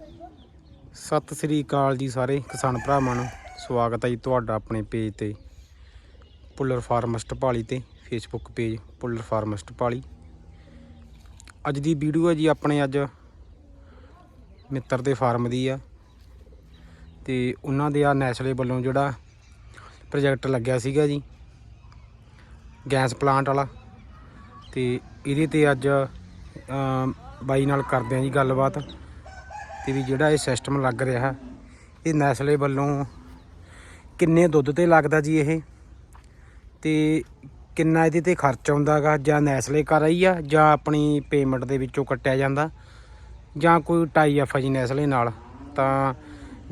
ਸਤਿ ਸ੍ਰੀ ਅਕਾਲ ਜੀ ਸਾਰੇ ਕਿਸਾਨ ਭਰਾਵਾਂ ਨੂੰ। ਸਵਾਗਤ ਹੈ ਜੀ ਤੁਹਾਡਾ ਆਪਣੇ ਪੇਜ ਤੇ ਪੁੱਲਰ ਫਾਰਮਸਟ ਪਾਲੀ ਤੇ Facebook page puller farmist Pali. ਅੱਜ ਦੀ ਵੀਡੀਓ ਹੈ ਜੀ ਆਪਣੇ ਅੱਜ ਮਿੱਤਰ ਦੇ ਫਾਰਮ ਦੀ ਆ। ਤੇ ਉਹਨਾਂ ਦੇ ਆ ਨੈਸਲੇ ਵੱਲੋਂ ਜਿਹੜਾ ਪ੍ਰੋਜੈਕਟ ਲੱਗਿਆ ਸੀਗਾ ਜੀ, ਗੈਸ ਪਲਾਂਟ ਵਾਲਾ। ਤੇ ਇਹਦੇ ਤੇ ਅੱਜ ਬਾਈ ਨਾਲ ਕਰਦੇ ਆ ਜੀ ਗੱਲਬਾਤ। ਤੇ ਵੀ ਜਿਹੜਾ ਇਹ ਸਿਸਟਮ ਲੱਗ ਰਿਹਾ, ਇਹ ਨੈਸਲੇ ਵੱਲੋਂ ਕਿੰਨੇ ਦੁੱਧ ਤੇ ਲੱਗਦਾ ਜੀ ਇਹ? ਤੇ ਕਿੰਨਾ ਇਹਦੇ ਤੇ ਖਰਚ ਆਉਂਦਾਗਾ ਜਾਂ ਨੈਸਲੇ ਕਰ ਰਹੀ ਆ, ਜਾਂ ਆਪਣੀ ਪੇਮੈਂਟ ਦੇ ਵਿੱਚੋਂ ਕੱਟਿਆ ਜਾਂਦਾ? ਜਾਂ ਕੋਈ ਟਾਈ ਐਫ ਆ ਜੀ ਨੈਸਲੇ ਨਾਲ? ਤਾਂ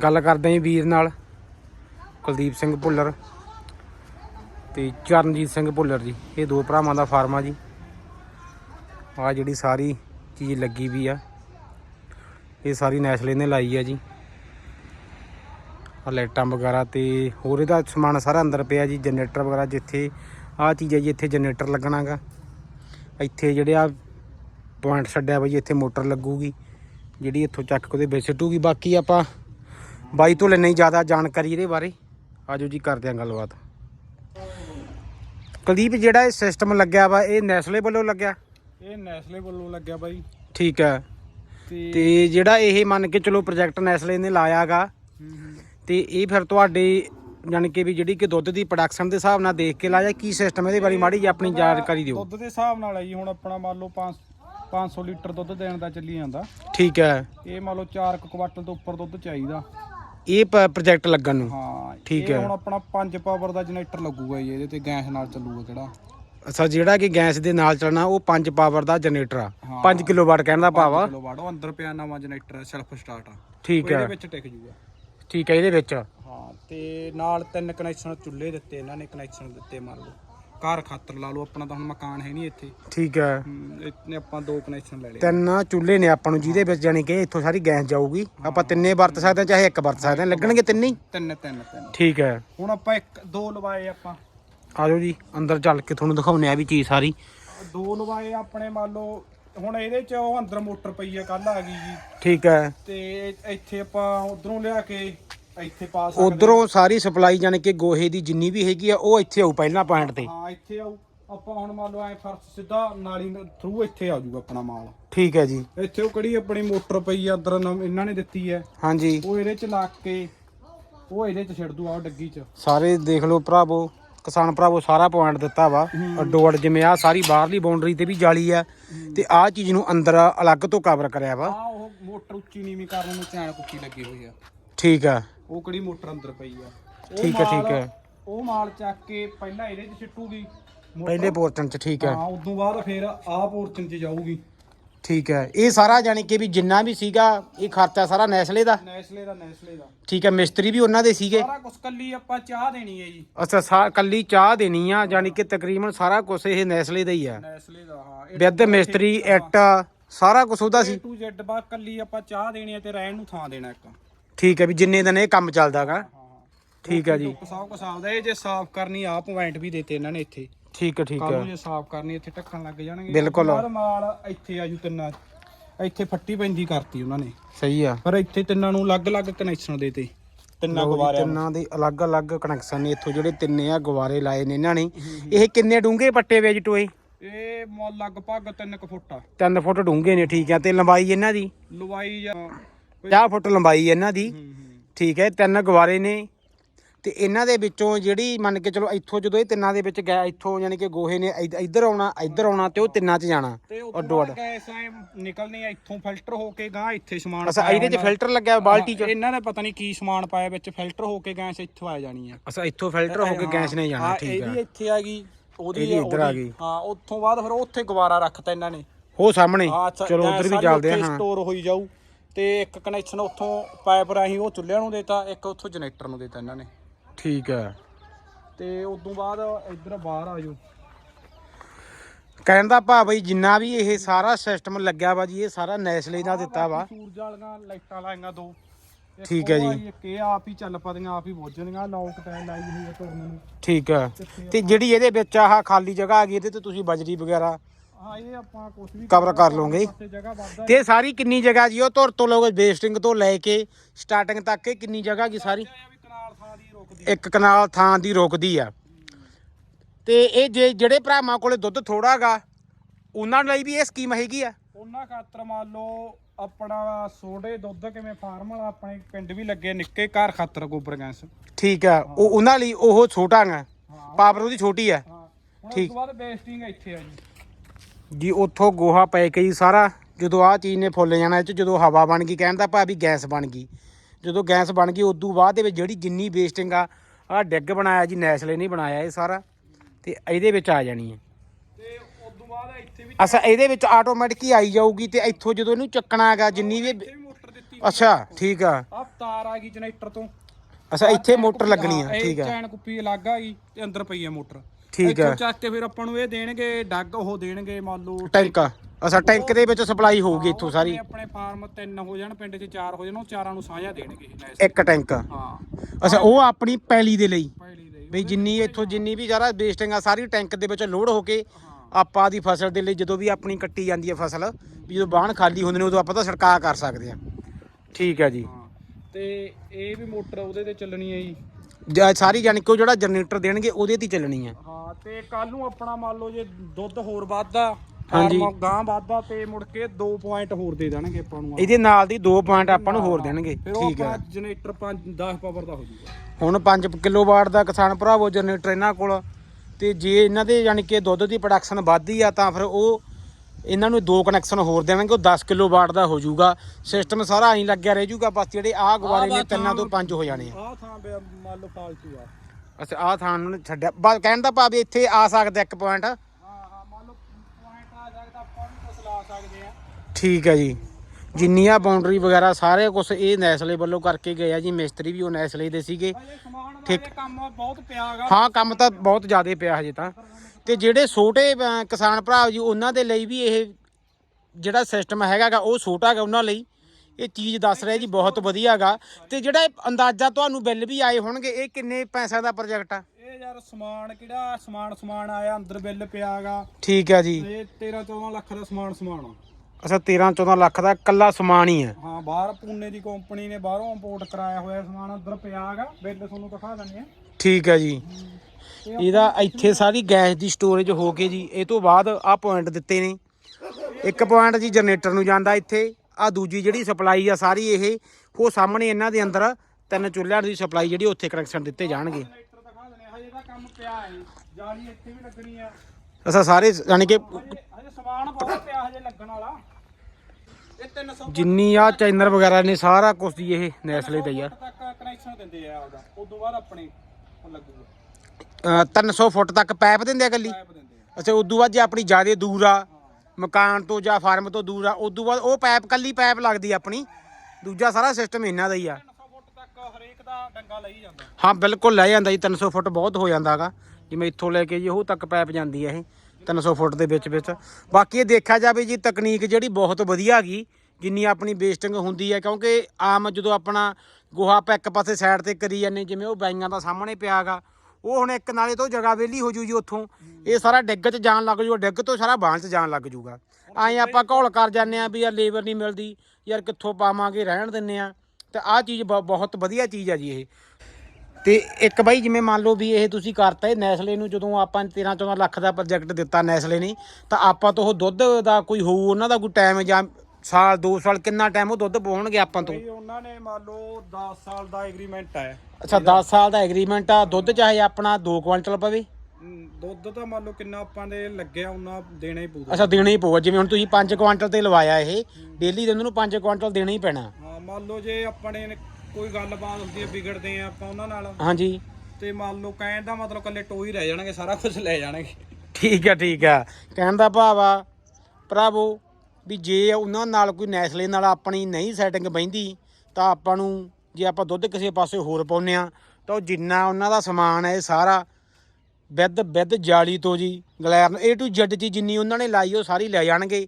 ਗੱਲ ਕਰਦੇ ਆਂ ਜੀ ਵੀਰ ਨਾਲ, ਕੁਲਦੀਪ ਸਿੰਘ ਭੁੱਲਰ ਤੇ ਚਰਨਜੀਤ ਸਿੰਘ ਭੁੱਲਰ ਜੀ। ਇਹ ਦੋ ਭਰਾਵਾਂ ਦਾ ਫਾਰਮ ਆ ਜੀ। ਆ ਜਿਹੜੀ ਸਾਰੀ ਚੀਜ਼ ਲੱਗੀ ਵੀ ਆ। ਇਹ ਸਾਰੀ ਨੈਸਲੇ ਨੇ ਲਾਈ ਆ ਜੀ। ਆ ਲਾਈਟਾਂ ਵਗੈਰਾ ਤੇ ਹੋਰ ਇਹਦਾ ਸਮਾਨ ਸਾਰਾ ਅੰਦਰ ਪਿਆ ਜੀ ਜਨਰੇਟਰ ਵਗੈਰਾ ਜਿੱਥੇ ਆ ਚੀਜ਼ ਹੈ ਜੀ ਇੱਥੇ ਜਨਰੇਟਰ ਲੱਗਣਾਗਾ ਇੱਥੇ ਜਿਹੜੇ ਆ ਪੁਆਇੰਟ ਛੱਡਿਆ ਬਈ ਇੱਥੇ ਮੋਟਰ ਲੱਗੂਗੀ ਜਿਹੜੀ ਇੱਥੋਂ ਚੱਕ ਕੇ ਉਹਦੇ ਵਿੱਚ ਸਿੱਟੂਗੀ। ਬਾਕੀ ਆਪਾਂ ਬਾਈ ਤੋਂ ਲੈਣੀ ਜ਼ਿਆਦਾ ਜਾਣਕਾਰੀ ਇਹਦੇ ਬਾਰੇ। ਆਜੋ ਜੀ ਕਰਦੇ ਆਂ ਗੱਲਬਾਤ। ਕੁਲਦੀਪ ਜਿਹੜਾ ਇਹ ਸਿਸਟਮ ਲੱਗਿਆ ਵਾ ਇਹ ਨੈਸਲੇ ਵੱਲੋਂ ਲੱਗਿਆ? ਇਹ ਨੈਸਲੇ ਵੱਲੋਂ ਲੱਗਿਆ ਬਾਈ। ਠੀਕ ਹੈ। ਤੇ ਜਿਹੜਾ ਇਹ ਮੰਨ ਕੇ ਚਲੋ ਪ੍ਰੋਜੈਕਟ ਨੈਸਲੇ ਨੇ ਲਾਇਆਗਾ। ਤੇ ਇਹ ਫਿਰ ਤੁਹਾਡੇ ਜਾਣੀ ਕਿ ਵੀ ਜਿਹੜੀ ਕਿ ਦੁੱਧ ਦੀ ਪ੍ਰੋਡਕਸ਼ਨ ਦੇ ਹਿਸਾਬ ਨਾਲ ਦੇਖ ਕੇ ਲਾਇਆ ਕੀ ਸਿਸਟਮ ਇਹਦੇ ਬਾਰੇ ਮਾੜੀ ਜਿਹੀ ਆਪਣੀ ਜਾਣਕਾਰੀ ਦਿਓ। ਦੁੱਧ ਦੇ ਹਿਸਾਬ ਨਾਲ ਹੈ ਜੀ ਹੁਣ ਆਪਣਾ ਮੰਨ ਲਓ 5 500 ਲੀਟਰ ਦੁੱਧ ਦੇਣ ਦਾ ਚੱਲੀ ਜਾਂਦਾ। ਠੀਕ ਹੈ। ਇਹ ਮੰਨ ਲਓ 4 ਕੁਆਟਲ ਤੋਂ ਉੱਪਰ ਦੁੱਧ ਚਾਹੀਦਾ। ਇਹ ਪ੍ਰੋਜੈਕਟ ਲੱਗਣ ਨੂੰ। ਹਾਂ ਠੀਕ ਹੈ। ਹੁਣ ਆਪਣਾ 5 ਪਾਵਰ ਦਾ ਜਨਰੇਟਰ ਲੱਗੂਗਾ ਜੀ ਇਹਦੇ ਤੇ ਗੈਸ ਨਾਲ ਚੱਲੂਗਾ ਕਿਹੜਾ। ਅੱਛਾ ਜਿਹੜਾ ਕਿ ਗੈਸ ਦੇ ਨਾਲ ਚੱਲਣਾ ਉਹ 5 ਪਾਵਰ ਦਾ ਜਨਰੇਟਰ ਆ। ਹਾਂ। 5 ਕਿਲੋਵਾਟ ਕਹਿਣ ਦਾ ਭਾਵ ਆ। ਉਹ ਅੰਦਰ ਪਿਆ ਨਵਾਂ ਜਨਰੇਟਰ ਸੈਲਫ ਸਟਾਰਟ ਆ। ਠੀਕ ਉਹ ਇਹਦੇ ਹੈ ਵਿੱਚ ਟਿਕ ਜੂਗਾ। ਠੀਕ ਹੈ ਇਹਦੇ ਵਿੱਚ। ਹਾਂ ਤੇ ਨਾਲ ਤਿੰਨ ਕਨੈਕਸ਼ਨ ਚੁੱਲ੍ਹੇ ਦਿੱਤੇ ਇਹਨਾਂ ਨੇ ਕਨੈਕਸ਼ਨ ਦਿੱਤੇ ਮੰਨ ਲਓ। ਘਰ ਖਾਤਰ ਲਾ ਲਓ ਆਪਣਾ ਤਾਂ ਹੁਣ ਮਕਾਨ ਹੈ ਨਹੀਂ ਇੱਥੇ। ਠੀਕ ਹੈ ਹੂੰ, ਇੱਥੇ ਆਪਾਂ ਦੋ ਕਨੈਕਸ਼ਨ ਲੈ ਲਏ। ਤਿੰਨ ਚੁੱਲ੍ਹੇ ਨੇ ਆਪਾਂ ਨੂੰ ਜਿਹਦੇ ਵਿੱਚ ਜਾਣੀ ਕਿ ਇੱਥੋਂ ਸਾਰੀ ਗੈਸ ਜਾਊਗੀ। ਆਪਾਂ ਤਿੰਨੇ ਵਰਤ ਸਕਦੇ ਹਾਂ ਚਾਹੇ ਇੱਕ ਵਰਤ ਸਕਦੇ ਹਾਂ। ਲੱਗਣਗੇ ਤਿੰਨੇ ਹੀ? ਤਿੰਨ ਤਿੰਨ ਤਿੰਨ। ਠੀਕ ਹੈ ਹੁਣ ਆਪਾਂ ਇੱਕ ਦੋ ਲਵਾਏ ਆਪਾਂ। ਆਜੋ ਜੀ ਅੰਦਰ ਚੱਲ ਕੇ ਤੁਹਾਨੂੰ ਦਿਖਾਉਨੇ ਆ ਵੀ ਚੀਜ਼ ਸਾਰੀ। ਦੋ ਲਵਾਏ ਆਪਣੇ ਮੰਨ ਲਓ ਹੁਣ ਇਹਦੇ ਚ ਉਹ ਅੰਦਰ ਮੋਟਰ ਪਈ ਆ ਕੱਲ ਆ ਗਈ ਜੀ। ਠੀਕ ਹੈ। ਤੇ ਇੱਥੇ ਆਪਾਂ ਉਧਰੋਂ ਲਿਆ ਕੇ ਇੱਥੇ ਪਾ ਸਕਦੇ ਉਧਰੋਂ ਸਾਰੀ ਸਪਲਾਈ ਜਾਣੀ ਕਿ ਗੋਹੇ ਦੀ ਜਿੰਨੀ ਵੀ ਹੈਗੀ ਆ ਉਹ ਇੱਥੇ ਆਊ ਪਹਿਲਾਂ ਪੁਆਇੰਟ ਤੇ। ਹਾਂ ਇੱਥੇ ਆਊ। ਆਪਾਂ ਹੁਣ ਮੰਨ ਲਓ ਐ ਫਰਸ਼ ਸਿੱਧਾ ਨਾਲੀ ਥਰੂ ਇੱਥੇ ਆ ਜਾਊਗਾ ਆਪਣਾ ਮਾਲ। ਠੀਕ ਹੈ ਜੀ। ਇੱਥੇ ਉਹ ਕਿਹੜੀ ਆਪਣੀ ਮੋਟਰ ਪਈ ਆ ਅੰਦਰ ਇਹਨਾਂ ਨੇ ਦਿੱਤੀ ਹੈ। ਹਾਂਜੀ। ਉਹ ਇਹਦੇ ਚ ਲਾ ਕੇ ਉਹ ਇਹਦੇ ਚ ਛੱਡ ਦੂ ਆ ਡੱਗੀ ਚ। ਸਾਰੇ ਦੇਖ ਲਓ ਭਰਾਵੋ। ਕਿਸਾਨ ਭਰਾਵੋ ਸਾਰਾ ਪੁਆਇੰਟ ਦਿੱਤਾ ਵਾ। ਅੱਡੋ ਅੱਡ ਜਿਵੇਂ ਆ ਸਾਰੀ ਬਾਹਰਲੀ ਬਾਉਂਡਰੀ ਤੇ ਵੀ ਜਾਲੀ ਆ ਤੇ ਆਹ ਚੀਜ਼ ਨੂੰ ਅੰਦਰ ਅਲੱਗ ਤੋਂ ਕਵਰ ਕਰਿਆ ਵਾ। ਆ ਉਹ ਮੋਟਰ ਉੱਚੀ ਨੀਵੀਂ ਕਰਨ ਨੂੰ ਚੈਨ ਕੁੱਤੀ ਲੱਗੀ ਹੋਈ ਆ। ਠੀਕ ਆ। ਉਹ ਕਿਹੜੀ ਮੋਟਰ ਅੰਦਰ ਪਈ ਆ? ਠੀਕ ਹੈ, ਠੀਕ ਹੈ। ਉਹ ਮਾਲ ਚੱਕ ਕੇ ਪਹਿਲਾਂ ਇਹਦੇ 'ਚ ਮੋਟਰ। ਪਹਿਲੇ ਪੋਰਸ਼ਨ ਚ ਠੀਕ ਹੈ ਹਾਂ ਉਦੋਂ ਬਾਅਦ ਫਿਰ ਆਹ ਪੋਰਸ਼ਨ 'ਚ ਜਾਊਗੀ। ਠੀਕ ਹੈ। ਇਹ ਸਾਰਾ ਜਾਣੀ ਕਿ ਵੀ ਜਿੰਨਾ ਵੀ ਸੀਗਾ ਇਹ ਖਰਚਾ ਸਾਰਾ ਨੈਸਲੇ ਦਾ? ਨੈਸਲੇ ਦਾ ਨੈਸਲੇ ਦਾ। ਠੀਕ ਹੈ ਮਿਸਤਰੀ ਵੀ ਉਹਨਾਂ ਦੇ ਸੀਗੇ? ਸਾਰਾ ਕੁਝ ਕੱਲੀ ਆਪਾਂ ਚਾਹ ਦੇਣੀ ਹੈ ਜੀ। ਅੱਛਾ ਸਾ ਕੱਲੀ ਚਾਹ ਦੇਣੀ ਆ ਜਾਣੀ ਕਿ ਤਕਰੀਬਨ ਸਾਰਾ ਕੁਝ ਇਹ ਨੈਸਲੇ ਦਾ ਹੀ ਆ ਨੈਸਲੇ ਦਾ ਹਾਂ। ਵਿਦ ਮਿਸਤਰੀ ਇੱਟ ਸਾਰਾ ਕੁਝ ਉਹਦਾ ਸੀ। ਟੂ ਜ਼ੈਡ ਬਾ ਕੱਲੀ ਆਪਾਂ ਚਾਹ ਦੇਣੀ ਹੈ ਤੇ ਰਹਿਣ ਨੂੰ ਥਾਂ ਦੇਣਾ ਇੱਕ। ਠੀਕ ਹੈ ਵੀ ਜਿੰਨੇ ਦਿਨ ਇਹ ਕੰਮ ਚੱਲਦਾਗਾ ਠੀਕ ਹੈ ਜੀ। ਸਭ ਕੁਝ ਆਪਦਾ ਇਹ ਜੇ ਸਾਫ਼ ਕਰਨੀ ਆ ਪੁਆਇੰਟ ਵੀ ਦਿੱਤੇ ਇਹਨਾਂ ਨੇ ਇੱਥੇ। ਠੀਕ ਹੈ ਠੀਕ ਕੱਲ ਨੂੰ ਹੈ ਜੇ ਸਾਫ਼ ਕਰਨੀ ਇੱਥੇ ਢੱਕਣ ਲੱਗ ਜਾਣਗੇ। ਬਿਲਕੁਲ। ਬਾਅਦ ਮਾਲ ਇੱਥੇ ਆਜੂ ਤਿੰਨਾਂ ਇੱਥੇ ਫੱਟੀ ਪੈਂਦੀ ਕਰਤੀ ਉਹਨਾਂ ਨੇ। ਸਹੀ ਆ। ਪਰ ਇੱਥੇ ਤਿੰਨਾਂ ਨੂੰ ਅਲੱਗ-ਅਲੱਗ ਕਨੈਕਸ਼ਨ ਦੇਤੇ ਤਿੰਨਾਂ ਲਓ ਜੀ, ਗਵਾਰਿਆਂ ਨੂੰ। ਤਿੰਨਾਂ ਦੇ ਅਲੱਗ-ਅਲੱਗ ਕਨੈਕਸ਼ਨ ਨੇ। ਇੱਥੋਂ ਜਿਹੜੇ ਤਿੰਨੇ ਆ ਗਵਾਰੇ ਲਾਏ ਨੇ ਇਹਨਾਂ ਨੇ। ਇਹ ਕਿੰਨੇ ਡੂੰਘੇ ਪੱਟੇ ਵੇ ਜੀ ਟੋਏ? ਇਹ ਮੁੱਲ ਲਗਭਗ 3 ਕੁ ਫੁੱਟ ਆ। 3 ਫੁੱਟ ਡੂੰਘੇ ਨੇ ਠੀਕ ਆ। ਤੇ ਲੰਬਾਈ ਇਹਨਾਂ ਦੀ? ਲਵਾਈ ਜਾਂ 50 ਫੁੱਟ ਲੰਬਾਈ ਇਹਨਾਂ ਦੀ। ਹੂੰ ਹੂੰ। ਠੀਕ ਹੈ ਤਿੰਨ ਗਵਾਰੇ ਨੇ। ਤੇ ਇਹਨਾਂ ਦੇ ਵਿੱਚੋਂ ਜਿਹੜੀ ਮੰਨ ਕੇ ਚਲੋ ਇੱਥੋਂ ਜਦੋਂ ਇਹ ਤਿੰਨਾਂ ਦੇ ਵਿੱਚ ਗਿਆ ਇੱਥੋਂ ਯਾਨੀ ਕਿ ਗੋਹੇ ਨੇ ਇਧ- ਇੱਧਰ ਆਉਣਾ ਇੱਧਰ ਆਉਣਾ ਤੇ ਉਹ ਤਿੰਨਾਂ 'ਚ ਜਾਣਾ। ਤੇ ਉਹ ਅੱਡੋ ਅੱਡ। ਗੈਸ ਐ ਨਿਕਲਣੀ ਆ ਇੱਥੋਂ ਫਿਲਟਰ ਹੋ ਕੇ ਗਾਂ ਇੱਥੇ ਸਮਾਨ ਅੱਛਾ ਪਾਇਆ ਇਹਦੇ 'ਚ ਹੁੰਦਾ। ਫਿਲਟਰ ਲੱਗਿਆ ਬਾਲਟੀ 'ਚ? ਇਹਨਾਂ ਨੇ ਪਤਾ ਨਹੀਂ ਕੀ ਸਮਾਨ ਪਾਇਆ ਵਿੱਚ ਫਿਲਟਰ ਹੋ ਕੇ ਗੈਸ ਇੱਥੋਂ ਆ ਜਾਣੀ ਆ। ਅੱਛਾ ਇੱਥੋਂ ਫਿਲਟਰ ਹੋ ਕੇ ਗੈਸ ਨੇ ਜਾਣਾ ਹਾਂ, ਠੀਕ ਇਹਦੀ ਆ। ਇੱਥੇ ਆ ਗਈ ਉਹਦੀ ਇਹਦੀ ਇੱਧਰ ਆ ਉਹਦੀ- ਗਈ। ਹਾਂ ਉੱਥੋਂ ਬਾਅਦ ਫਿਰ ਉੱਥੇ ਗਵਾਰਾ ਰੱਖਤਾ ਇਹਨਾਂ ਨੇ। ਉਹ ਸਾਹਮਣੇ। ਹਾਂ ਅੱਛਾ ਚਲੋ ਉਧਰ ਵੀ ਚੱਲਦੇ ਆ ਹਾਂ। ਸਟੋਰ ਹੋਈ ਜਾਊ ਤੇ ਇੱਕ ਕਨੈਕਸ਼ਨ ਉੱਥੋਂ ਪਾਈਪ ਰਾਹੀਂ ਉਹ ਚੁੱਲ੍ਹਿਆਂ ਨੂੰ ਦੇਤਾ ਇੱਕ ਉੱਥੋਂ ਜਨਰੇਟਰ ਨੂੰ ਦੇਤਾ ਇਹਨਾਂ ਨੇ। ਠੀਕ ਹੈ। ਤੇ ਉਦੋਂ ਬਾਅਦ ਇੱਧਰ ਬਾਹਰ ਆ ਜਾਊ ਕਹਿਣ ਦਾ ਭਾਵ ਬਈ ਜਿੰਨਾ ਵੀ ਇਹ ਸਾਰਾ ਸਿਸਟਮ ਲੱਗਿਆ ਵਾ ਜੀ ਇਹ ਸਾਰਾ ਨੈਸਲੇ ਦਾ ਦਿੱਤਾ ਵਾ। ਸੂਰਜ ਵਾਲੀਆਂ ਲਾਈਟਾਂ ਲਾਈਆਂ ਦੋ। ਇੱਕ ਠੀਕ ਹੈ ਉਹ ਜੀ। ਇੱਕ ਇਹ ਆਪ ਹੀ ਚੱਲ ਪਦੀਆਂ ਆਪ ਹੀ ਬੁੱਝਣੀਆਂ ਲੌਕ ਟਾਈਲ ਲਾਈ ਹੋਈ ਹੈ ਤੁਰਨ ਨੂੰ। ਠੀਕ ਹੈ। ਤੇ ਜਿਹੜੀ ਇਹਦੇ ਵਿੱਚ ਆਹ ਖਾਲੀ ਜਗ੍ਹਾ ਆ ਗਈ ਇਹਦੇ ਤੇ ਤੁਸੀਂ ਬਜਰੀ ਵਗੈਰਾ ਹਾਂ ਇਹ ਆਪਾਂ ਕੁਝ ਵੀ Cover ਕਰ ਲਵਾਂਗੇ। ਪਾਸੇ ਜਗ੍ਹਾ ਵੱਧਦਾ ਤੇ ਇਹ ਸਾਰੀ ਕਿੰਨੀ ਜਗ੍ਹਾ ਜੀ ਉਹ ਧੁਰ ਤੋਂ ਲੋਕ ਵੇਸਟਿੰਗ ਤੋਂ ਲੈ ਕੇ ਸਟਾਰਟਿੰਗ ਤੱਕ ਇਹ ਕਿੰਨੀ ਜਗ੍ਹਾ ਕੀ ਸਾਰੀ? ਵੀ ਇੱਕ ਕਨਾਲ ਥਾਂ ਦੀ ਰੁਕਦੀ ਆ। ਤੇ ਇਹ ਜੇ ਜਿਹੜੇ ਭਰਾਵਾਂ ਕੋਲੇ ਦੁੱਧ ਥੋੜਾ ਗਾ ਉਹਨਾਂ ਲਈ ਵੀ ਇਹ ਸਕੀਮ ਹੈਗੀ ਆ। ਉਹਨਾਂ ਖਾਤਰ ਮੰਨ ਲਓ ਆਪਣਾ ਸੋਡੇ ਦੁੱਧ ਕਿਵੇਂ ਫਾਰਮ ਵਾਲਾ ਆਪਣੇ ਪਿੰਡ ਵੀ ਲੱਗੇ ਨਿੱਕੇ ਘਰ ਖਾਤਰ ਗੋਬਰ ਗੈਸ। ਠੀਕ ਆ ਉਹ ਉਹਨਾਂ ਲਈ ਉਹ ਛੋਟਾ ਗਾ ਪਾਵਰ ਉਹਦੀ ਛੋਟੀ ਆ। ਉਸ ਠੀਕ। ਤੋਂ ਬਾਅਦ ਬੇਸਟਿੰਗ ਇੱਥੇ ਆ ਜੀ। ਜੀ ਉੱਥੋਂ ਗੋਹਾ ਪੈ ਕੇ ਜੀ ਸਾਰਾ ਜਦੋਂ ਆਹ ਚੀਜ਼ ਨੇ ਫੁੱਲ ਜਾਣਾ ਇਹ ਚ ਜਦੋਂ ਹਵਾ ਬਣ ਗਈ ਕਹਿਣ ਦਾ ਭਾਵ ਵੀ ਗੈਸ ਬਣ ਗਈ। ਜਦੋਂ ਗੈਸ ਬਣ ਗਈ ਉਦੋਂ ਬਾਅਦ ਦੇ ਵਿੱਚ ਜਿਹੜੀ ਜਿੰਨੀ ਵੇਸਟਿੰਗ ਆ ਆਹ ਡਿੱਗ ਬਣਾਇਆ ਜੀ ਨੈਸਲੇ ਨੇ ਬਣਾਇਆ ਇਹ ਸਾਰਾ ਤੇ ਇਹਦੇ ਵਿੱਚ ਆ ਜਾਣੀ ਹੈ। ਤੇ ਉਸ ਤੋਂ ਬਾਅਦ ਇੱਥੇ ਵੀ ਅੱਛਾ ਇਹਦੇ ਵਿੱਚ ਆਟੋਮੈਟਿਕ ਹੀ ਆਈ ਜਾਊਗੀ ਤੇ ਇੱਥੋਂ ਜਦੋਂ ਇਹਨੂੰ ਚੱਕਣਾ ਹੈਗਾ ਜਿੰਨੀ ਵੀ ਅੱਛਾ ਠੀਕ ਆ। ਆ ਤਾਰ ਆ ਗਈ ਜਨਰੇਟਰ ਤੋਂ। ਅੱਛਾ ਇੱਥੇ ਮੋਟਰ ਲੱਗਣੀ ਆ ਠੀਕ ਆ। ਚੈਨ ਕੁੱਪੀ ਅਲੱਗ ਆ ਗਈ ਤੇ ਅੰਦਰ ਪਈ ਆ ਮੋਟਰ। ਠੀਕ ਇੱਥੋਂ ਚੱਕ ਕੇ ਫਿਰ ਆਪਾਂ ਨੂੰ ਇਹ ਦੇਣਗੇ ਡੱਗ ਉਹ ਦੇਣਗੇ ਮੰਨ ਲਓ ਟੈਂਕ ਅੱਛਾ ਟੈਂਕ ਦੇ ਵਿੱਚ ਸਪਲਾਈ ਹੋਊਗੀ ਇੱਥੋਂ ਸਾਰੀ। ਆਪਣੇ- ਆਪਣੇ ਫਾਰਮ ਤਿੰਨ ਹੋ ਜਾਣ ਪਿੰਡ 'ਚ ਚਾਰ ਹੋ ਜਾਣ ਉਹ ਚਾਰਾਂ ਨੂੰ ਸਾਂਝਾ ਦੇਣਗੇ ਇਹ ਨੈਸ ਇੱਕ ਟੈਂਕ। ਹਾਂ। ਅੱਛਾ ਉਹ ਆਪਣੀ ਪੈਲੀ ਦੇ ਲਈ। ਪਹਿਲੀ ਦੇ ਜਿੰਨੀ ਇੱਥੋਂ ਜਿੰਨੀ ਵੀ ਸਾਰਾ ਵੇਸਟਿੰਗ ਆ ਸਾਰੀ ਟੈਂਕ ਦੇ ਵਿੱਚ ਲੋਡ ਹੋ ਕੇ ਹਾਂ। ਆਪਾਂ ਦੀ ਫਸਲ ਦੇ ਲਈ ਜਦੋਂ ਵੀ ਆਪਣੀ ਕੱਟੀ ਜਾਂਦੀ ਹੈ ਫਸਲ ਵੀ ਜਦੋਂ ਬਾਣ ਖਾਲੀ ਹੁੰਦੇ ਨੇ ਉਦੋਂ ਆਪਾਂ ਤਾਂ ਛਿੜਕਾਅ ਕਰ ਸਕਦੇ ਆ ਠੀਕ ਹੈ ਜੀ। ਹਾਂ। ਤੇ ਇਹ ਵੀ ਮੋਟਰ ਉਹਦੇ ਤੇ ਚੱਲਣੀ ਹੈ ਜੀ। ਜਾਂ ਸਾਰੀ ਜਾਣੀ ਕਿ ਉਹ ਜਿਹੜਾ ਜਨਰੇਟਰ ਦੇਣਗੇ ਉਹਦੇ ਤੇ ਹੀ ਚੱਲਣੀ ਆ ਹਾਂ ਤੇ ਕੱਲ ਨੂੰ ਆਪਣਾ ਮੰਨ ਲਓ ਜੇ ਦੁੱਧ ਹੋਰ ਵੱਧਦਾ ਹਾਂਜੀ। ਫਾਰਮ ਗਾਂ ਵੱਧਦਾ ਤੇ ਮੁੜ ਕੇ 2 ਪੁਆਇੰਟ ਹੋਰ ਦੇ ਦੇਣਗੇ ਆਪਾਂ ਨੂੰ ਇਹਦੇ ਨਾਲ ਦੀ 2 ਪੁਆਇੰਟ ਆਪਾਂ ਨੂੰ ਹੋਰ ਦੇਣਗੇ। ਫਿਰ ਉਹ ਠੀਕ ਹੈ। ਆਪਣਾ ਜਨਰੇਟਰ 5 10 ਪਾਵਰ ਦਾ ਹੋ ਜਾਊਗਾ ਹੁਣ 5 ਕਿਲੋਵਾਟ ਦਾ ਕਿਸਾਨ ਭਰਾਵੋ ਜਨਰੇਟਰ ਇਹਨਾਂ ਕੋਲ ਤੇ ਜੇ ਇਹਨਾਂ ਦੇ ਯਾਨੀ ਕਿ ਦੁੱਧ ਦੀ ਪ੍ਰੋਡਕਸ਼ਨ ਵੱਧਦੀ ਆ ਤਾਂ ਫਿਰ ਉਹ ਇਹਨਾਂ ਨੂੰ ਦੋ ਕਨੈਕਸ਼ਨ ਹੋਰ ਦੇਵਾਂਗੇ ਉਹ 10 ਕਿਲੋਵਾਟ ਦਾ ਹੋ ਜਾਊਗਾ ਸਿਸਟਮ ਸਾਰਾ ਐਂ ਲੱਗਿਆ ਰਹਿ ਜਾਊਗਾ ਬਸ ਜਿਹੜੇ ਆਹ ਗਵਾਰੇ ਨੇ ਤਿੰਨਾਂ ਤੋਂ ਪੰਜ ਹੋ ਜਾਣੇ ਆ। ਆਹ ਥਾਂ ਬੇ ਮੰਨ ਲਓ ਫਾਲਤੂ ਆ। ਅੱਛਾ ਆਹ ਥਾਂ ਨੂੰ ਛੱਡਿਆ। ਬਸ ਕਹਿਣ ਦਾ ਭਾਵ ਇੱਥੇ ਆ ਸਕਦਾ ਇੱਕ ਪੁਆਇੰਟ ਹਾਂ ਹਾਂ ਮੰਨ ਲਓ ਪੁਆਇੰਟ ਆ ਸਕਦਾ ਆਪਾਂ ਵੀ ਕੁਛ ਲਾ ਸਕਦੇ ਆ। ਠੀਕ ਹੈ ਜੀ। ਜਿੰਨੀਆਂ ਬਾਉਂਡਰੀ ਵਗੈਰਾ ਸਾਰੇ ਕੁਝ ਇਹ ਨੈਸਲੇ ਵੱਲੋਂ ਕਰਕੇ ਗਏ ਆ ਜੀ। ਮਿਸਤਰੀ ਵੀ ਉਹ ਨੈਸਲੇ ਦੇ ਸੀਗੇ। ਇਹ ਕੰਮ ਬਹੁਤ ਪਿਆ ਹੈਗਾ। ਹਾਂ ਕੰਮ ਤਾਂ ਬਹੁਤ ਜ਼ਿਆਦਾ ਪਿਆ ਹਜੇ ਤਾਂ। ਤੇ ਜਿਹੜੇ ਛੋਟੇ ਕਿਸਾਨ ਭਰਾ ਜੀ ਉਹਨਾਂ ਦੇ ਲਈ ਵੀ ਇਹ ਜਿਹੜਾ ਸਿਸਟਮ ਹੈਗਾਗਾ ਉਹ ਛੋਟਾ ਹੈਗਾ ਉਹਨਾਂ ਲਈ। ਇਹ ਚੀਜ਼ ਦੱਸ ਰਿਹਾ ਜੀ ਬਹੁਤ ਵਧੀਆ ਹੈਗਾ ਤੇ ਜਿਹੜਾ ਇਹ ਅੰਦਾਜ਼ਾ ਤੁਹਾਨੂੰ ਬਿੱਲ ਵੀ ਆਏ ਹੋਣਗੇ ਇਹ ਕਿੰਨੇ ਪੈਸਿਆਂ ਦਾ ਪ੍ਰੋਜੈਕਟ ਆ? ਇਹ ਯਾਰ ਸਮਾਨ ਕਿਹੜਾ ਸਮਾਨ ਸਮਾਨ ਆਇਆ ਅੰਦਰ ਬਿੱਲ ਪਿਆ ਹੈਗਾ ਠੀਕ ਹੈ ਜੀ। ਇਹ 13 14 ਲੱਖ ਦਾ ਸਮਾਨ ਸਮਾਨ ਆ। ਅੱਛਾ 13 14 ਲੱਖ ਦਾ ਇਕੱਲਾ ਸਮਾਨ ਹੀ ਹੈ ਹਾਂ ਬਾਹਰ ਪੂਨੇ ਦੀ ਕੰਪਨੀ ਨੇ ਬਾਹਰੋਂ ਇੰਪੋਰਟ ਕਰਾਇਆ ਹੋਇਆ ਸਮਾਨ ਅੰਦਰ ਪਿਆ ਹੈਗਾ ਬਿੱਲ ਤੁਹਾਨੂੰ ਦਿਖਾ ਦਿੰਦੇ ਆ। ਠੀਕ ਹੈ ਜੀ। ਇਹਦਾ ਇੱਥੇ ਸਾਰੀ ਗੈਸ ਦੀ ਸਟੋਰੇਜ ਹੋ ਕੇ ਜੀ। ਇਹ ਤੋਂ ਬਾਅਦ ਆਹ ਪੁਆਇੰਟ ਦਿੱਤੇ ਨੇ। ਇੱਕ ਪੁਆਇੰਟ ਜੀ ਜਨਰੇਟਰ ਨੂੰ ਜਾਂਦਾ ਇੱਥੇ। ਆ ਦੂਜੀ ਜਿਹੜੀ ਸਪਲਾਈ ਆ ਸਾਰੀ ਇਹ, ਉਹ ਸਾਹਮਣੇ ਇਹਨਾਂ ਦੇ ਅੰਦਰ ਤਿੰਨ ਚੁੱਲ੍ਹਿਆਂ ਦੀ ਸਪਲਾਈ ਜਿਹੜੀ ਉੱਥੇ ਕਨੈਕਸ਼ਨ ਦਿੱਤੇ ਜਾਣਗੇ। ਜਨਰੇਟਰ ਸਾਰੇ ਯਾਨੀ ਕਿ ਹਜੇ ਸਮਾਨ ਬਹੁਤ ਪਿਆ ਹਜੇ ਲੱਗਣ ਵਾਲਾ ਜਿੰਨੀ ਆ ਚੈਨਰ ਵਗੈਰਾ ਨੇ ਸਾਰਾ ਕੁਝ ਦੀ ਇਹ ਨੈਸਲੇ ਦਾ ਹੀ ਕਨੈਕਸ਼ਨ ਦਿੰਦੇ ਆ ਉਹਦਾ। ਉਸ ਬਾਅਦ ਆਪਣੇ ਲੱਗੂਗਾ। 300 ਫੁੱਟ ਤੱਕ ਪਾਈਪ ਦਿੰਦੇ ਆ ਗੱਲੀ ਪਾਈਪ ਦਿੰਦੇ ਆ। ਅੱਛਾ ਉਦੋਂ ਬਾਅਦ ਜੇ ਆਪਣੀ ਜ਼ਿਆਦਾ ਦੂਰ ਆ ਮਕਾਨ ਤੋਂ ਜਾਂ ਫਾਰਮ ਤੋਂ ਦੂਰ ਆ ਉਦੋਂ ਬਾਅਦ ਉਹ ਪਾਈਪ ਕੱਲੀ ਪਾਈਪ ਲੱਗਦੀ ਆ ਆਪਣੀ। ਦੂਜਾ ਸਾਰਾ ਸਿਸਟਮ ਇਹਨਾਂ ਦਾ ਹੀ ਆ। 300 ਫੁੱਟ ਤੱਕ ਹਰੇਕ ਦਾ ਡੰਗਾ ਲਈ ਜਾਂਦਾ। ਹਾਂ ਬਿਲਕੁਲ ਲੈ ਜਾਂਦਾ ਜੀ 300 ਫੁੱਟ ਬਹੁਤ ਹੋ ਜਾਂਦਾ ਹੈਗਾ। ਜਿਵੇਂ ਇੱਥੋਂ ਲੈ ਕੇ ਜੀ ਉਹ ਤੱਕ ਪਾਈਪ ਜਾਂਦੀ ਹੈ ਇਹ 300 ਫੁੱਟ ਦੇ ਵਿੱਚ ਵਿੱਚ। ਬਾਕੀ ਇਹ ਦੇਖਿਆ ਜਾਵੇ ਜੀ ਤਕਨੀਕ ਜਿਹੜੀ ਬਹੁਤ ਵਧੀਆ ਹੈਗੀ ਜਿੰਨੀ ਆਪਣੀ ਵੇਸਟਿੰਗ ਹੁੰਦੀ ਹੈ ਕਿਉਂਕਿ ਆਮ ਜਦੋਂ ਆਪਣਾ ਗੋਹਾ ਆਪਾਂ ਇੱਕ ਪਾਸੇ ਸਾਈਡ ਤੇ ਕਰੀ ਜਾਂਦੇ ਜਿਵੇਂ ਉਹ ਬਾਈਆਂ ਦਾ ਸਾਹਮਣੇ ਪਿਆ ਹੈਗਾ ਉਹ ਹੁਣ ਇੱਕ ਨਾਲੇ ਤੋਂ ਜਗ੍ਹਾ ਵਿਹਲੀ ਹੋ ਜੂ ਜੀ ਉੱਥੋਂ। ਇਹ ਸਾਰਾ ਡਿੱਗ 'ਚ ਜਾਣ ਲੱਗ ਜੂਗਾ, ਡਿੱਗ ਤੋਂ ਸਾਰਾ ਬਾਂਹ 'ਚ ਜਾਣ ਲੱਗ ਜੂਗਾ। ਐਂ ਆਪਾਂ ਘੋਲ ਕਰ ਜਾਂਦੇ ਆ ਵੀ ਯਾਰ ਲੇਬਰ ਨਹੀਂ ਮਿਲਦੀ, ਯਾਰ ਕਿੱਥੋਂ ਪਾਵਾਂਗੇ, ਰਹਿਣ ਦਿੰਨੇ ਆ। ਤੇ ਆਹ ਚੀਜ਼ ਬ- ਬਹੁਤ ਵਧੀਆ ਚੀਜ਼ ਆ ਜੀ ਇਹ। ਤੇ ਇੱਕ ਬਾਈ, ਜਿਵੇਂ ਮੰਨ ਲਓ ਵੀ ਇਹ ਤੁਸੀਂ ਕਰਤਾ ਇਹ ਨੈਸਲੇ ਨੂੰ, ਜਦੋਂ ਆਪਾਂ 13 14 ਲੱਖ ਦਾ ਪ੍ਰੋਜੈਕਟ ਦਿੱਤਾ ਨੈਸਲੇ ਨੇ, ਤਾਂ ਆਪਾਂ ਤੋਂ ਉਹ ਦੁੱਧ ਦਾ ਕੋਈ ਹੋਊ, ਉਹਨਾਂ ਦਾ ਕੋਈ ਟਾਈਮ ਜਾਂ ਸਾਲ 2 ਸਾਲ ਕਿੰਨਾ ਟਾਈਮ ਉਹ ਦੁੱਧ ਪਾਉਣਗੇ ਆਪਾਂ ਤੋਂ? ਬਈ ਉਹਨਾਂ ਨੇ ਮੰਨ ਲਓ 10 ਸਾਲ ਦਾ ਐਗਰੀਮੈਂਟ ਹੈ। ਅੱਛਾ 10 ਸਾਲ ਦਾ ਐਗਰੀਮੈਂਟ ਆ। ਦੁੱਧ ਚਾਹੇ ਆਪਣਾ 2 ਕੁਇੰਟਲ ਪਵੇ। ਹਮ, ਦੁੱਧ ਤਾਂ ਮੰਨ ਲਓ ਕਿੰਨਾ ਆਪਾਂ ਦੇ ਲੱਗਿਆ ਉਹਨਾਂ ਦੇਣਾ ਹੀ ਪਊਗਾ। ਅੱਛਾ ਦੇਣਾ ਹੀ ਪਊਗਾ। ਜਿਵੇਂ ਹੁਣ ਤੁਸੀਂ 5 ਕੁਇੰਟਲ ਤੇ ਲਵਾਇਆ ਇਹ ਡੇਲੀ ਦੇ ਨੂੰ 5 ਕੁਇੰਟਲ ਦੇਣਾ ਹੀ ਪੈਣਾ। ਹਾਂ ਮੰਨ ਲਓ ਜੇ ਆਪਣੇ ਨੇ ਕੋਈ ਗੱਲਬਾਤ ਹੁੰਦੀ ਹੈ ਵਿਗੜਦੇ ਆ ਆਪਾਂ ਉਹਨਾਂ ਨਾਲ। ਹਾਂਜੀ। ਤੇ ਮੰਨ ਲਓ ਕਹਿਣ ਦਾ ਮਤਲਬ ਕੱਲੇ ਟੋਈ ਰਹਿ ਜਾਣਗੇ ਸਾਰਾ ਕੁਝ ਲੈ ਜਾਣਗੇ। ਠੀਕ ਆ ਠੀਕ ਆ। ਕਹਿਣ ਦਾ ਭਾਵ ਆ ਭਰਾਵੋ ਵੀ ਜੇ ਉਹਨਾਂ ਨਾਲ ਕੋਈ ਨੈਸਲੇ ਨਾਲ ਆਪਣੀ ਨਹੀਂ ਸੈਟਿੰਗ ਬੈਂਦੀ ਤਾਂ ਆਪਾਂ ਨੂੰ ਜੇ ਆਪਾਂ ਦੁੱਧ ਕਿਸੇ ਪਾਸੇ ਹੋਰ ਪਾਉਨੇ ਆ ਤਾਂ ਉਹ ਜਿੰਨਾ ਉਹਨਾਂ ਦਾ ਸਮਾਨ ਹੈ ਇਹ ਸਾਰਾ ਵਿਦ ਵਿਦ ਜਾਲੀ ਤੋਂ ਜੀ ਗਲੈਰ A to Z ਜੀ ਜਿੰਨੀ ਉਹਨਾਂ ਨੇ ਲਾਈ ਉਹ ਸਾਰੀ ਲੈ ਜਾਣਗੇ।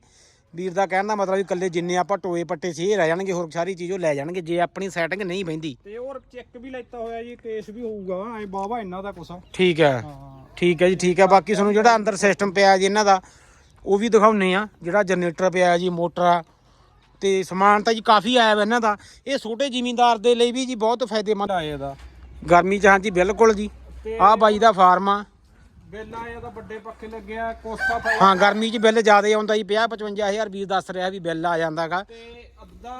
ਵੀਰ ਦਾ ਕਹਿਣ ਦਾ ਮਤਲਬ ਵੀ ਇਕੱਲੇ ਜਿੰਨੇ ਆਪਾਂ ਟੋਏ ਪੱਟੇ ਸੀ ਇਹ ਰਹਿ ਜਾਣਗੇ ਹੋਰ ਸਾਰੀ ਚੀਜ਼ ਉਹ ਲੈ ਜਾਣਗੇ ਜੇ ਆਪਣੀ ਸੈਟਿੰਗ ਨਹੀਂ ਬੈਂਦੀ ਤੇ ਹੋਰ ਚੈੱਕ ਵੀ ਲੈਤਾ ਹੋਇਆ ਜੀ ਕੇਸ ਵੀ ਹੋਊਗਾ ਐ ਬਾਵਾ ਇਹਨਾਂ ਦਾ ਕੁਛ। ਠੀਕ ਹੈ। ਹਾਂ। ਠੀਕ ਹੈ ਜੀ ਠੀਕ ਹੈ। ਬਾਕੀ ਤੁਹਾਨੂੰ ਜਿਹੜਾ ਅੰਦਰ ਸਿਸਟਮ ਪਿਆ ਜੀ ਇਹਨਾਂ ਦਾ ਉਹ ਵੀ ਦਿਖਾਉਨੇ ਆ ਜਿਹੜਾ ਜਨਰੇਟਰ ਪਿਆ ਜੀ ਮੋਟਰ ਆ ਤੇ ਸਮਾਨ ਤਾਂ ਜੀ ਕਾਫੀ ਆਇਆ ਵਾ ਇਹਨਾਂ ਦਾ। ਇਹ ਛੋਟੇ ਜ਼ਿਮੀਂਦਾਰ ਦੇ ਲਈ ਵੀ ਜੀ ਬਹੁਤ ਫਾਇਦੇਮੰਦ ਆਏ ਦਾ ਗਰਮੀ ਚ ਹਾਂਜੀ ਬਿਲਕੁਲ ਜੀ। ਆਹ ਬਾਈ ਦਾ ਫਾਰਮ ਆ। ਬਿੱਲ ਆਇਆ ਤਾਂ ਵੱਡੇ ਪੱਖੇ ਲੱਗਿਆ ਕੋਸਤਾ ਪਾਇਆ ਹਾਂ ਗਰਮੀ 'ਚ ਬਿੱਲ ਜ਼ਿਆਦਾ ਆਉਂਦਾ ਜੀ 50 55000 ਵੀਰ ਦੱਸ ਰਿਹਾ ਵੀ ਬਿੱਲ ਆ ਜਾਂਦਾਗਾ ਤੇ ਅੱਧਾ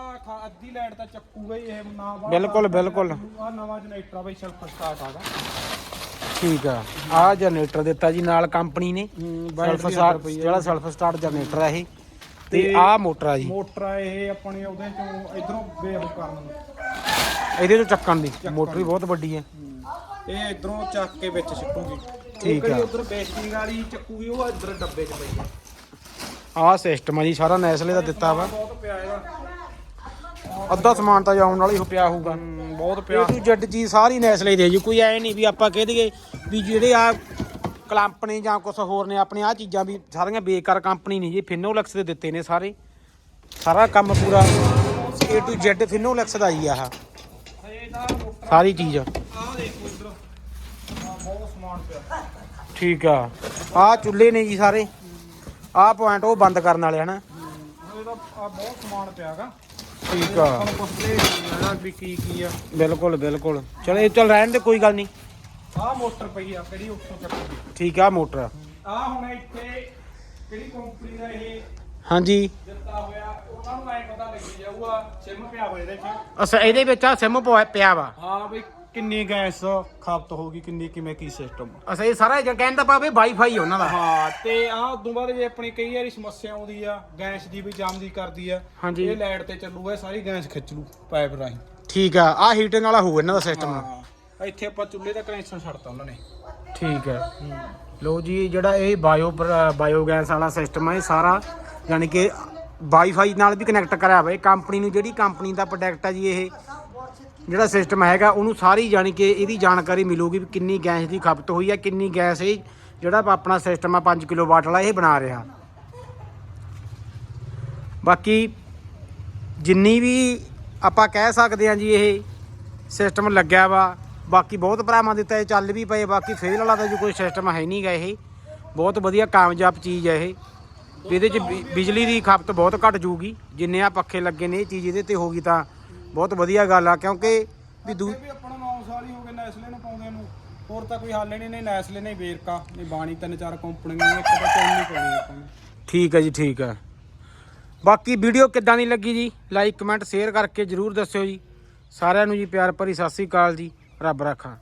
ਅੱਧੀ ਲਾਈਟ ਤਾਂ ਚੱਕੂਗਾ ਹੀ ਇਹ ਨਾ ਬਿਲਕੁਲ ਬਿਲਕੁਲ। ਆ ਨਵਾਂ ਜਨਰੇਟਰ ਆ ਬਈ ਸੈਲਫ ਸਟਾਰਟ ਆਗਾ ਠੀਕ ਆ। ਆਹ ਜਨਰੇਟਰ ਦਿੱਤਾ ਜੀ ਨਾਲ ਕੰਪਨੀ ਨੇ। ਸੈਲਫ ਸਟਾਰਟ ਜਿਹੜਾ ਸੈਲਫ ਸਟਾਰਟ ਜਨਰੇਟਰ ਆ ਇਹ। ਤੇ ਆਹ ਮੋਟਰ ਆ ਜੀ। ਮੋਟਰ ਆ ਇਹ ਆਪਣੇ ਉਹਦੇ ਚੋਂ ਇਧਰੋਂ ਬੇਹ ਕਰਨ ਨੂੰ। ਇਹਦੇ ਤੋਂ ਚੱਕਣ ਦੀ। ਮੋਟਰ ਵੀ ਬਹੁਤ ਵੱਡੀ ਹੈ। ਇਹ ਇਧਰੋਂ ਚੱਕ ਕੇ ਵਿੱਚ ਸਿੱਟੂਗੀ। ਠੀਕ ਆ। ਉਧਰ ਬੇਸਟਿੰਗ ਵਾਲੀ ਚੱਕੂਗੀ ਉਹ ਇਧਰ ਡੱਬੇ 'ਚ ਪਈ ਆ। ਆਹ ਸਿਸਟਮ ਆ ਜੀ ਸਾਰਾ ਨੈਸਲੇ ਦਾ ਦਿੱਤਾ ਵਾ। ਬਹੁਤ ਪਿਆ ਇਹਦਾ। ਅੱਧਾ ਸਮਾਨ ਤਾਂ ਜਾਉਣ ਵਾਲਾ ਹੀ ਪਿਆ ਹੋਊਗਾ। ਬਹੁਤ ਪਿਆ ਟੂ ਜ਼ੈਡ ਚੀਜ਼ ਸਾਰੀ ਨੈਸਲੇ ਦੇ ਜੀ ਕੋਈ ਐ ਨਹੀਂ ਵੀ ਆਪਾਂ ਕਹਿ ਦਈਏ ਵੀ ਜਿਹੜੇ ਆ ਕੰਪਨੀ ਜਾਂ ਕੁਝ ਹੋਰ ਨੇ ਆਪਣੀ ਆ ਚੀਜ਼ਾਂ ਵੀ ਸਾਰੀਆਂ ਬੇਕਾਰ ਕੰਪਨੀ ਨਹੀਂ ਜੀ ਫਿਨੋਲੈਕਸ ਦੇ ਦਿੱਤੇ ਨੇ ਸਾਰੇ। ਸਾਰਾ ਕੰਮ ਪੂਰਾ ਏ ਟੂ ਜ਼ੈਡ ਫਿਨੋਲੈਕਸ ਦਾ ਹੀ ਆਹ। ਸਾਰੀ ਚੀਜ਼। ਆ ਦੇਖੋ ਇਧਰ ਆ ਬਹੁਤ ਸਮਾਨ ਪਿਆ ਠੀਕ ਆ। ਆ ਚੁੱਲ੍ਹੇ ਨੇ ਜੀ ਸਾਰੇ। ਆ ਪੁਆਇੰਟ ਉਹ ਬੰਦ ਕਰਨ ਵਾਲੇ ਹਨਾ ਇਹਦਾ ਬਹੁਤ ਸਮਾਨ ਪਿਆਗਾ ਠੀਕ ਆ। ਵੀ ਕੀ ਕੀ ਬਿਲਕੁਲ ਬਿਲਕੁਲ। ਚਲੋ ਇਹ ਚੱਲ ਰਹਿਣ ਦੇ ਕੋਈ ਗੱਲ ਨਹੀਂ। ਆ ਮੋਟਰ ਪਈ ਆ ਕਿਹੜੀ ਉੱਥੋਂ ਠੀਕ ਆ ਮੋਟਰ। ਆ ਹੁਣ ਇੱਥੇ ਕਿਹੜੀ ਕੰਪਨੀ ਦਾ ਇਹ ਹਾਂਜੀ। ਦਿੱਤਾ ਹੋਇਆ ਉਹਨਾਂ ਨੂੰ ਐ ਪਤਾ ਲੱਗੀ ਜਾਊਗਾ ਸਿਮ ਪਿਆ ਹੋਇਆ ਇਹਦੇ 'ਚ। ਅਸਾਂ ਇਹਦੇ ਵਿੱਚ ਆ ਸਿਮ ਪਿਆ ਵਾ। ਹਾਂ ਬਈ ਕਿੰਨੀ ਗੈਸ ਖਪਤ ਹੋਊਗੀ ਕਿੰਨੀ ਕਿਵੇਂ ਕੀ ਸਿਸਟਮ ਅਸਾਂ ਇਹ ਸਾਰਾ ਜਿਹੜਾ ਕਹਿੰਦਾ ਪਾਵੇ ਵਾਈਫਾਈ ਉਹਨਾਂ ਦਾ। ਹਾਂ ਤੇ ਆਹ ਉਦੋਂ ਬਾਅਦ ਜੇ ਆਪਣੀ ਕਈ ਵਾਰੀ ਸਮੱਸਿਆ ਆਉਂਦੀ ਆ ਗੈਸ ਦੀ ਵੀ ਜਾਮ ਦੀ ਕਰਦੀ ਆ ਹਾਂਜੀ। ਇਹ ਲਾਈਟ ਤੇ ਚੱਲੂਗਾ ਇਹ ਸਾਰੀ ਗੈਸ ਖਿੱਚ ਲੂ ਪਾਈਪ ਰਾਹੀਂ। ਠੀਕ ਆ ਆ ਹੀਟਿੰਗ ਵਾਲਾ ਹੋਊ ਇਹਨਾਂ ਦਾ ਸਿਸਟਮ ਹਾਂ ਇੱਥੇ ਆਪਾਂ ਚੁੱਲ੍ਹੇ ਦਾ ਕਨੈਕਸ਼ਨ ਛੱਡਤਾ ਉਹਨਾਂ ਨੇ। ਠੀਕ ਹੈ ਲੋ ਜੀ ਜਿਹੜਾ ਇਹ ਬਾਇਓ ਬਾਇਓਗੈਸ ਵਾਲਾ ਸਿਸਟਮ ਹੈ ਇਹ ਸਾਰਾ ਯਾਨੀ ਕਿ ਵਾਈਫਾਈ ਨਾਲ ਵੀ ਕਨੈਕਟ ਕਰਿਆ ਹੋਇਆ ਇਹ ਕੰਪਨੀ ਨੂੰ ਜਿਹੜੀ ਕੰਪਨੀ ਦਾ ਪ੍ਰੋਡਕਟ ਹੈ ਜੀ ਇਹ ਜਿਹੜਾ ਸਿਸਟਮ ਹੈਗਾ, ਉਹਨੂੰ ਸਾਰੀ ਜਾਣੀ ਕਿ ਇਹਦੀ ਜਾਣਕਾਰੀ ਮਿਲੂਗੀ ਵੀ ਕਿੰਨੀ ਗੈਸ ਦੀ ਖਪਤ ਹੋਈ ਹੈ ਕਿੰਨੀ ਗੈਸ ਇਹ ਜਿਹੜਾ ਆਪਣਾ ਸਿਸਟਮ ਆ 5 ਕਿਲੋ ਵਾਟ ਵਾਲਾ ਇਹ ਬਣਾ ਰਿਹਾ। ਬਾਕੀ ਜਿੰਨੀ ਵੀ ਆਪਾਂ ਕਹਿ ਸਕਦੇ ਹਾਂ ਜੀ, ਇਹ ਸਿਸਟਮ ਲੱਗਿਆ ਵਾ, ਬਾਕੀ ਬਹੁਤ ਭਰਾਵਾਂ ਦਿੱਤਾ ਇਹ ਚੱਲ ਵੀ ਪਏ, ਬਾਕੀ ਫੇਲ ਵਾਲਾ ਤਾਂ ਜੀ ਕੋਈ ਸਿਸਟਮ ਹੈ ਨਹੀਂਗਾ ਇਹ। ਬਹੁਤ ਵਧੀਆ ਕਾਮਯਾਬ ਚੀਜ਼ ਹੈ ਇਹ। ਇਹਦੇ 'ਚ ਬਿ- ਬਿਜਲੀ ਦੀ ਖਪਤ ਬਹੁਤ ਘਟ ਜੂਗੀ ਜਿੰਨੇ ਆ ਪੱਖੇ ਲੱਗੇ ਨੇ ਇਹ ਚੀਜ਼ ਇਹਦੇ ਤੇ ਹੋਗੀ ਤਾਂ ਬਹੁਤ ਵਧੀਆ ਗੱਲ ਆ ਕਿਉਂਕਿ ਵੀ ਦੂ ਵੀ ਆਪਾਂ ਨੂੰ 9 ਸਾਲ ਹੀ ਹੋ ਗਏ ਨੈਸਲੇ ਨੂੰ ਪਾਉਂਦੇ ਨੂੰ। ਹੋਰ ਤਾਂ ਕੋਈ ਹੱਲ ਨਹੀਂ ਨਹੀਂ ਨੈਸਲੇ ਨੇ ਵੇਰਕਾ ਨਹੀਂ ਬਾਣੀ ਤਿੰਨ ਚਾਰ ਕੰਪਨੀਆਂ ਨੇ ਇੱਕ ਤਾਂ ਚੋਣ ਨਹੀਂ ਪਾਉਣੀ ਆਪਾਂ ਨੂੰ। ਠੀਕ ਹੈ ਜੀ ਠੀਕ ਹੈ ਬਾਕੀ ਵੀਡੀਓ ਕਿੱਦਾਂ ਦੀ ਲੱਗੀ ਜੀ? ਲਾਈਕ ਕਮੈਂਟ ਸ਼ੇਅਰ ਕਰਕੇ ਜਰੂਰ ਦੱਸਿਓ ਜੀ। ਸਾਰਿਆਂ ਨੂੰ ਜੀ ਪਿਆਰ ਭਰੀ ਸਤਿ ਸ੍ਰੀ ਅਕਾਲ ਜੀ। ਰੱਬ ਰੱਖਾ।